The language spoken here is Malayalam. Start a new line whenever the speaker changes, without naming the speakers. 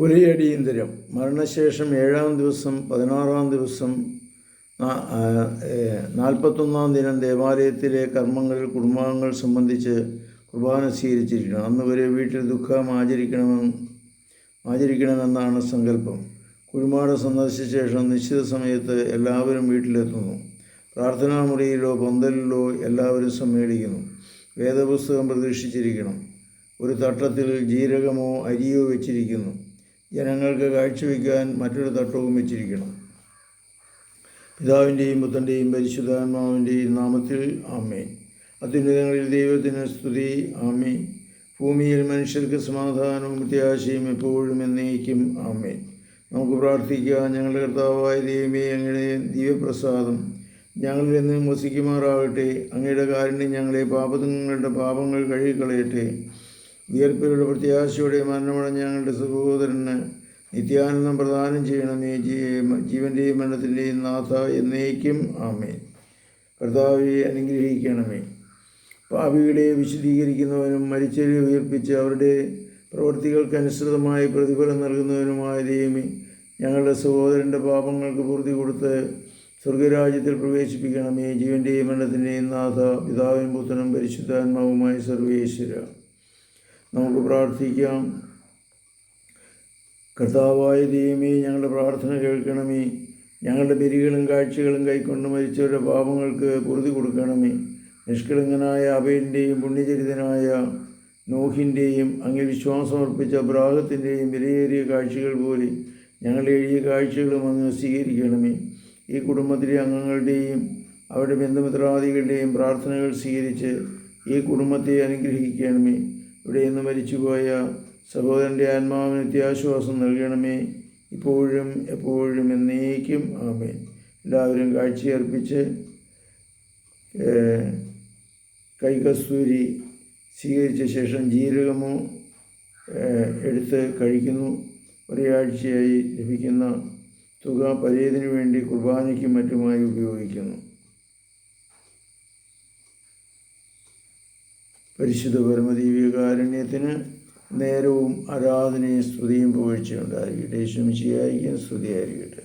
പുലിയടിയന്തരം. മരണശേഷം ഏഴാം ദിവസം പതിനാറാം ദിവസം നാൽപ്പത്തൊന്നാം ദിനം ദേവാലയത്തിലെ കർമ്മങ്ങളിൽ കുടുംബാംഗങ്ങൾ സംബന്ധിച്ച് കുർബാന സ്വീകരിച്ചിരിക്കണം അന്ന് വരെ വീട്ടിൽ ദുഃഖം ആചരിക്കണമെന്ന് ആചരിക്കണമെന്നാണ് സങ്കല്പം. കുഴിമാട് സന്ദർശിച്ച ശേഷം നിശ്ചിത സമയത്ത് എല്ലാവരും വീട്ടിലെത്തുന്നു. പ്രാർത്ഥനാ മുറിയിലോ പന്തലിലോ എല്ലാവരും സമ്മേളിക്കുന്നു. വേദപുസ്തകം പ്രതീക്ഷിച്ചിരിക്കണം. ഒരു തട്ടത്തിൽ ജീരകമോ അരിയോ വെച്ചിരിക്കുന്നു. ജനങ്ങൾക്ക് കാഴ്ചവെക്കാൻ മറ്റൊരു തട്ടവും വെച്ചിരിക്കണം. പിതാവിന്റെയും പുത്രന്റെയും പരിശുദ്ധാത്മാവിന്റെയും നാമത്തിൽ ആമേൻ. അത്യുന്നതങ്ങളിൽ ദൈവത്തിന് സ്തുതി. ആമേൻ. ഭൂമിയിൽ മനുഷ്യർക്ക് സമാധാനവും പ്രത്യാശയും എപ്പോഴും എന്നേക്കും ആമേൻ. നമുക്ക് പ്രാർത്ഥിക്കുക ഞങ്ങളുടെ കർത്താവായ ദൈവമേ അങ്ങയുടെ ദിവ്യപ്രസാദം ഞങ്ങളിൽ നിന്ന് വസിക്കുമാറാകട്ടെ അങ്ങയുടെ കാരുണ്യം ഞങ്ങളെ പാപങ്ങളുടെ പാപങ്ങൾ കഴുകിക്കളയട്ടെ. ഉയർപ്പിലുള്ള പ്രത്യാശയോടെ മരണമടഞ്ഞ ഞങ്ങളുടെ സഹോദരന് നിത്യാനന്ദം പ്രദാനം ചെയ്യണമേ ജീവന്റെയും മരണത്തിന്റെയും നാഥ എന്നേക്കും. ആമേ കർത്താവെ അനുഗ്രഹിക്കണമേ. പാപികളെ വിശദീകരിക്കുന്നവനും മരിച്ചവരെ ഉയർപ്പിച്ച് അവരുടെ പ്രവൃത്തികൾക്കനുസൃതമായി പ്രതിഫലം നൽകുന്നവനുമായ ദൈവമേ ഞങ്ങളുടെ സഹോദരന്റെ പാപങ്ങൾക്ക് പൂർത്തി കൊടുത്ത് സ്വർഗരാജ്യത്തിൽ പ്രവേശിപ്പിക്കണമേ. ജീവന്റെയും മരണത്തിന്റെയും നാഥ പിതാവിനും പുത്രനും പരിശുദ്ധാത്മാവുമായ സർവേശ്വര. നമുക്ക് പ്രാർത്ഥിക്കാം. കർത്താവായ ദൈവമേ ഞങ്ങളുടെ പ്രാർത്ഥന കേൾക്കണമേ. ഞങ്ങളുടെ ബലികളും കാഴ്ചകളും കൈക്കൊണ്ട് മരിച്ചവരുടെ പാപങ്ങൾക്ക് പൊറുതി കൊടുക്കണമേ. നിഷ്കളങ്കനായ അഭയന്റെയും പുണ്യചരിതനായ നോഹിന്റെയും അങ്ങിൽ വിശ്വാസമർപ്പിച്ച അബ്രാഹത്തിന്റെയും വിലയേറിയ കാഴ്ചകൾ പോലെ ഞങ്ങളുടെ എഴുതിയ കാഴ്ചകളും അങ്ങ് സ്വീകരിക്കണമേ. ഈ കുടുംബത്തിലെ അംഗങ്ങളുടെയും അവരുടെ ബന്ധുമിത്രാദികളുടെയും പ്രാർത്ഥനകൾ സ്വീകരിച്ച് ഈ കുടുംബത്തെ അനുഗ്രഹിക്കണമേ. ഇവിടെ നിന്ന് മരിച്ചുപോയ സഹോദരന്റെ ആത്മാവിന് നിത്യാശ്വാസം നൽകണമേ. ഇപ്പോഴും എപ്പോഴും എന്നേക്കും ആമേൻ. എല്ലാവരും കാഴ്ചയർപ്പിച്ച് കൈകസ്തൂരി സ്വീകരിച്ച ശേഷം ജീരകമോ എടുത്ത് കഴിക്കുന്നു. ഒരാഴ്ചയായി ലഭിക്കുന്ന തുക പരേതിനു വേണ്ടി കുർബാനയ്ക്കും മറ്റുമായി ഉപയോഗിക്കുന്നു. പരിശുദ്ധ പരമദീവികാരുണ്യത്തിന് നേരവും ആരാധനയും സ്തുതിയും പുകഴ്ചയുണ്ടായിരിക്കട്ടെ ശമിശിയായിരിക്കും സ്തുതിയായിരിക്കട്ടെ.